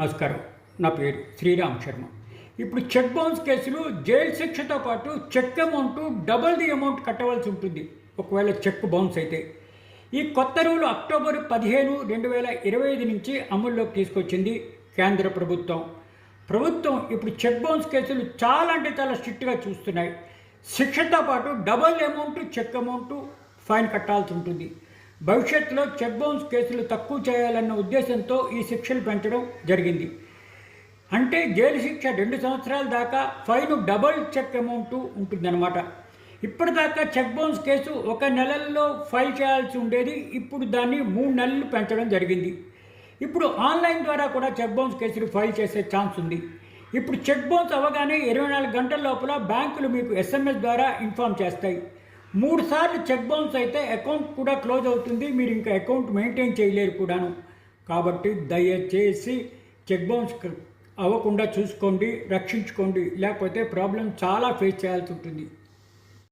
నమస్కారం. నా పేరు శ్రీరామ్ శర్మ. ఇప్పుడు చెక్ బౌన్స్ కేసులు జైలు శిక్షతో పాటు cheque amount double the amount కట్టవలసి ఉంటుంది. ఒకవేళ చెక్ బౌన్స్ అయితే. ఈ కొత్త రూలు అక్టోబర్ పదిహేను రెండు వేల ఇరవై ఐదు నుంచి అమల్లోకి తీసుకొచ్చింది కేంద్ర ప్రభుత్వం. ప్రభుత్వం ఇప్పుడు చెక్ బౌన్స్ కేసులు చాలా అంటే చాలా స్ట్రిక్ట్గా చూస్తున్నాయి. శిక్షతో పాటు double amount cheque amount fine కట్టాల్సి ఉంటుంది. భవిష్యత్తులో చెక్ బౌన్స్ కేసులు తక్కువ చేయాలన్న ఉద్దేశంతో ఈ శిక్షలు పెంచడం జరిగింది. అంటే జైలు శిక్ష రెండు సంవత్సరాల దాకా ఫైన్ డబుల్ చెక్ అమౌంట్ ఉంటుందన్నమాట. ఇప్పటిదాకా చెక్ బౌన్స్ కేసు ఒక నెలల్లో ఫైల్ చేయాల్సి ఉండేది. ఇప్పుడు దాన్ని మూడు నెలలు పెంచడం జరిగింది. ఇప్పుడు ఆన్లైన్ ద్వారా కూడా చెక్ బౌన్స్ కేసులు ఫైల్ చేసే ఛాన్స్ ఉంది. ఇప్పుడు చెక్ బౌన్స్ అవ్వగానే ఇరవై నాలుగు గంటల లోపల బ్యాంకులు మీకు ఎస్ఎంఎస్ ద్వారా ఇన్ఫామ్ చేస్తాయి. మూడు సార్లు చెక్ బౌన్స్ అయితే అకౌంట్ కూడా క్లోజ్ అవుతుంది. మీరు ఇంకా అకౌంట్ మెయింటైన్ చేయలేరు కూడాను. కాబట్టి దయచేసి చెక్ బౌన్స్ అవ్వకుండా చూసుకోండి రక్షించుకోండి. లేకపోతే ప్రాబ్లం చాలా ఫేస్ చేయాల్సి ఉంటుంది.